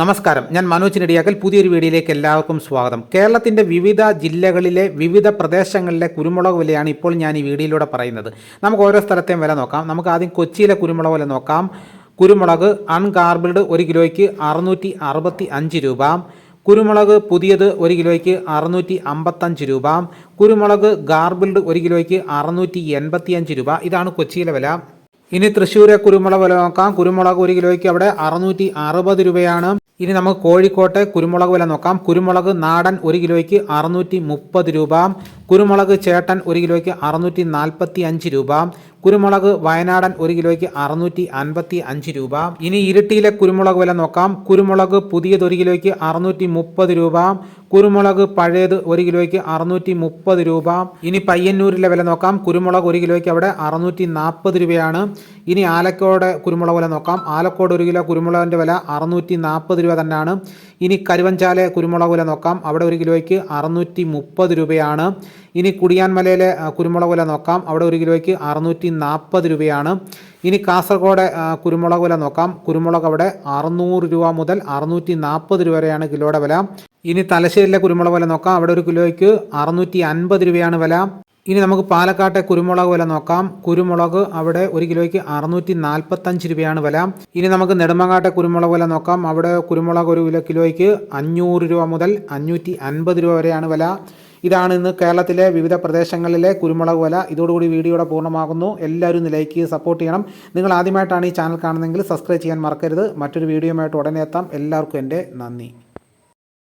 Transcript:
നമസ്കാരം. ഞാൻ മനോജ് നെടിയാക്കൽ. പുതിയൊരു വീഡിയോയിലേക്ക് എല്ലാവർക്കും സ്വാഗതം. കേരളത്തിന്റെ വിവിധ ജില്ലകളിലെ വിവിധ പ്രദേശങ്ങളിലെ കുരുമുളക് വിലയാണ് ഇപ്പോൾ ഞാൻ ഈ വീഡിയോയിലൂടെ പറയുന്നത്. നമുക്ക് ഓരോ സ്ഥലത്തെയും വില നോക്കാം. നമുക്ക് ആദ്യം കൊച്ചിയിലെ കുരുമുളക് വില നോക്കാം. കുരുമുളക് അൺഗാർബിൾഡ് ഒരു കിലോയ്ക്ക് അറുന്നൂറ്റി അറുപത്തി അഞ്ച് രൂപ. കുരുമുളക് പുതിയത് ഒരു കിലോയ്ക്ക് അറുന്നൂറ്റി അമ്പത്തഞ്ച് രൂപ. കുരുമുളക് ഗാർബിൾഡ് ഒരു കിലോയ്ക്ക് അറുന്നൂറ്റി എൺപത്തിയഞ്ച് രൂപ. ഇതാണ് കൊച്ചിയിലെ വില. ഇനി തൃശ്ശൂരെ കുരുമുളക് വില നോക്കാം. കുരുമുളക് ഒരു കിലോയ്ക്ക് അവിടെ അറുന്നൂറ്റി അറുപത് രൂപയാണ്. ഇനി നമുക്ക് കോഴിക്കോട്ടെ കുരുമുളക് വില നോക്കാം. കുരുമുളക് നാടൻ ഒരു കിലോയ്ക്ക് അറുന്നൂറ്റി മുപ്പത് രൂപ. കുരുമുളക് ചേട്ടൻ ഒരു കിലോയ്ക്ക് അറുന്നൂറ്റി നാൽപ്പത്തി അഞ്ച് രൂപ. കുരുമുളക് വയനാടൻ ഒരു കിലോയ്ക്ക് അറുന്നൂറ്റി അൻപത്തി അഞ്ച് രൂപ. ഇനി ഇരിട്ടിയിലെ കുരുമുളക് വില നോക്കാം. കുരുമുളക് പുതിയത് ഒരു കിലോയ്ക്ക് അറുന്നൂറ്റി മുപ്പത് രൂപ. കുരുമുളക് പഴയത് ഒരു കിലോയ്ക്ക് അറുന്നൂറ്റി മുപ്പത് രൂപ. ഇനി പയ്യന്നൂരിലെ വില നോക്കാം. കുരുമുളക് ഒരു കിലോയ്ക്ക് അവിടെ അറുന്നൂറ്റി നാൽപ്പത് രൂപയാണ്. ഇനി ആലക്കോട് കുരുമുളക് വില നോക്കാം. ആലക്കോട് ഒരു കിലോ കുരുമുളകിന്റെ വില അറുന്നൂറ്റി നാൽപ്പത് രൂപ തന്നെയാണ്. ഇനി കരുവഞ്ചാലെ കുരുമുളക് വില നോക്കാം. അവിടെ ഒരു കിലോയ്ക്ക് അറുന്നൂറ്റി മുപ്പത് രൂപയാണ്. ഇനി കുടിയാൻമലയിലെ കുരുമുളക് വില നോക്കാം. അവിടെ ഒരു കിലോയ്ക്ക് അറുന്നൂറ്റി നാൽപ്പത് രൂപയാണ്. ഇനി കാസർഗോഡ് കുരുമുളക് വില നോക്കാം. കുരുമുളക് അവിടെ അറുന്നൂറ് രൂപ മുതൽ അറുന്നൂറ്റി നാൽപ്പത് രൂപ വരെയാണ് കിലോയുടെ വില. ഇനി തലശ്ശേരിയിലെ കുരുമുളക് വില നോക്കാം. അവിടെ ഒരു കിലോയ്ക്ക് അറുന്നൂറ്റി അൻപത് രൂപയാണ് വില. ഇനി നമുക്ക് പാലക്കാട്ടെ കുരുമുളക് വില നോക്കാം. കുരുമുളക് അവിടെ ഒരു കിലോയ്ക്ക് അറുന്നൂറ്റി നാൽപ്പത്തഞ്ച് രൂപയാണ് വില. ഇനി നമുക്ക് നെടുമങ്ങാട്ടെ കുരുമുളക് വില നോക്കാം. അവിടെ കുരുമുളക് ഒരു കിലോ കിലോയ്ക്ക് അഞ്ഞൂറ് രൂപ മുതൽ അഞ്ഞൂറ്റി അൻപത് രൂപ വരെയാണ് വില. ഇതാണ് ഇന്ന് കേരളത്തിലെ വിവിധ പ്രദേശങ്ങളിലെ കുരുമുളക് വില. ഇതോടുകൂടി വീഡിയോയുടെ പൂർണമാകുന്നു. എല്ലാവരും ലൈക്ക് സപ്പോർട്ട് ചെയ്യണം. നിങ്ങൾ ആദ്യമായിട്ടാണ് ഈ ചാനൽ കാണുന്നതെങ്കിൽ സബ്സ്ക്രൈബ് ചെയ്യാൻ മറക്കരുത്. മറ്റൊരു വീഡിയോയുമായിട്ട് ഉടനെ എത്താം. എല്ലാവർക്കും എന്റെ നന്ദി.